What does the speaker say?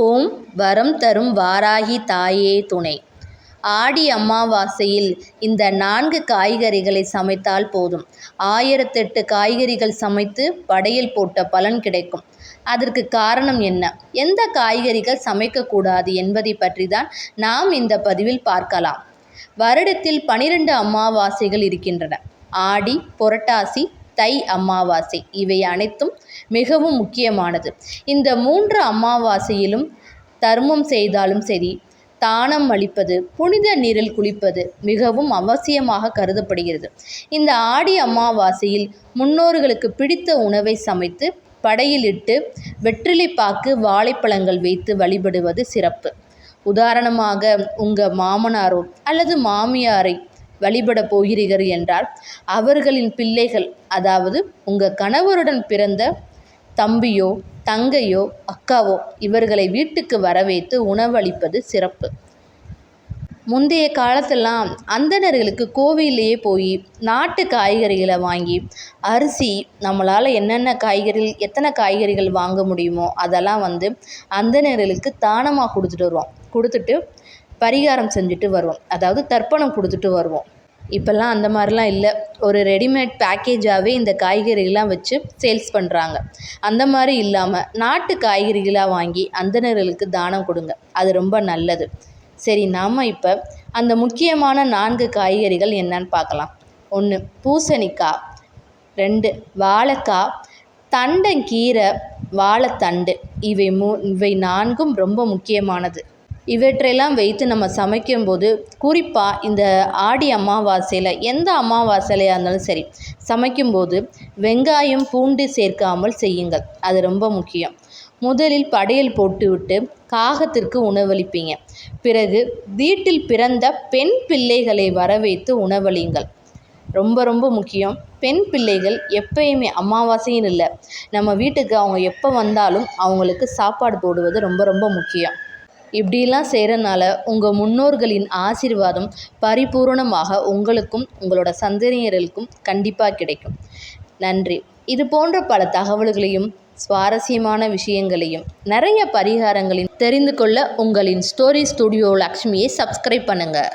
ஓம் வரம் தரும் வாராகி தாயே துணை. ஆடி அமாவாசையில் இந்த நான்கு காய்கறிகளை சமைத்தால் போதும். ஆயிரத்தெட்டு காய்கறிகள் சமைத்து படையில் போட்ட பலன் கிடைக்கும். அதற்கு காரணம் என்ன? எந்த காய்கறிகள் சமைக்கக்கூடாது என்பதை பற்றி தான் நாம் இந்த பதிவில் பார்க்கலாம். வருடத்தில் பனிரெண்டு அமாவாசைகள் இருக்கின்றன. ஆடி புரட்டாசி தை அமாவாசை. இவை அனைத்தும் மிகவும் முக்கியமானது. இந்த மூன்று அமாவாசையிலும் தர்மம் செய்தாலும் சரி தானம் அளிப்பது புனித நீரில் குளிப்பது மிகவும் அவசியமாக கருதப்படுகிறது. இந்த ஆடி அமாவாசையில் முன்னோர்களுக்கு பிடித்த உணவை சமைத்து படையிலிட்டு வெற்றிலைப்பாக்கு வாழைப்பழங்கள் வைத்து வழிபடுவது சிறப்பு. உதாரணமாக உங்கள் மாமனாரோ அல்லது மாமியாரை வழிபட போகிறீர்கள் என்றால் அவர்களின் பிள்ளைகள் அதாவது உங்கள் கணவருடன் பிறந்த தம்பியோ தங்கையோ அக்காவோ இவர்களை வீட்டுக்கு வரவைத்து உணவளிப்பது சிறப்பு. முந்தைய காலத்தெல்லாம் அந்தணர்களுக்கு கோவிலேயே போய் நாட்டு காய்கறிகளை வாங்கி அரிசி நம்மளால் என்னென்ன காய்கறிகள் எத்தனை காய்கறிகள் வாங்க முடியுமோ அதெல்லாம் வந்து அந்தணர்களுக்கு தானமாக கொடுத்துட்டு வருவோம். கொடுத்துட்டு பரிகாரம் செஞ்சுட்டு வருவோம். அதாவது தர்ப்பணம் கொடுத்துட்டு வருவோம். இப்போல்லாம் அந்த மாதிரிலாம் இல்லை. ஒரு ரெடிமேட் பேக்கேஜாகவே இந்த காய்கறிகள்லாம் வச்சு சேல்ஸ் பண்ணுறாங்க. அந்த மாதிரி இல்லாமல் நாட்டு காய்கறிகளாக வாங்கி அந்தணர்களுக்கு தானம் கொடுங்க. அது ரொம்ப நல்லது. சரி நாம் இப்போ அந்த முக்கியமான நான்கு காய்கறிகள் என்னன்னு பார்க்கலாம். ஒன்று பூசணிக்காய். ரெண்டு வாழைக்காய். தண்டங்கீரை வாழைத்தண்டு. இவை மூ இவை நான்கும் ரொம்ப முக்கியமானது. இவற்றையெல்லாம் வைத்து நம்ம சமைக்கும்போது குறிப்பாக இந்த ஆடி அமாவாசையில் எந்த அமாவாசையிலையாக இருந்தாலும் சரி சமைக்கும்போது வெங்காயம் பூண்டு சேர்க்காமல் செய்யுங்கள். அது ரொம்ப முக்கியம். முதலில் படையல் போட்டுவிட்டு காகத்திற்கு உணவளிப்பீங்க. பிறகு வீட்டில் பிறந்த பெண் பிள்ளைகளை வர வைத்து ரொம்ப ரொம்ப முக்கியம். பெண் பிள்ளைகள் எப்பயுமே அமாவாசையும் இல்லை. நம்ம வீட்டுக்கு அவங்க எப்போ வந்தாலும் அவங்களுக்கு சாப்பாடு போடுவது ரொம்ப ரொம்ப முக்கியம். இப்படிலாம் செய்கிறனால உங்கள் முன்னோர்களின் ஆசீர்வாதம் பரிபூரணமாக உங்களுக்கும் உங்களோட சந்ததியினருக்கும் கண்டிப்பாக கிடைக்கும். நன்றி. இது போன்ற பல தகவல்களையும் சுவாரஸ்யமான விஷயங்களையும் நிறைய பரிகாரங்களையும் தெரிந்து கொள்ள உங்களின் ஸ்டோரி ஸ்டுடியோ லக்ஷ்மியை சப்ஸ்கிரைப் பண்ணுங்கள்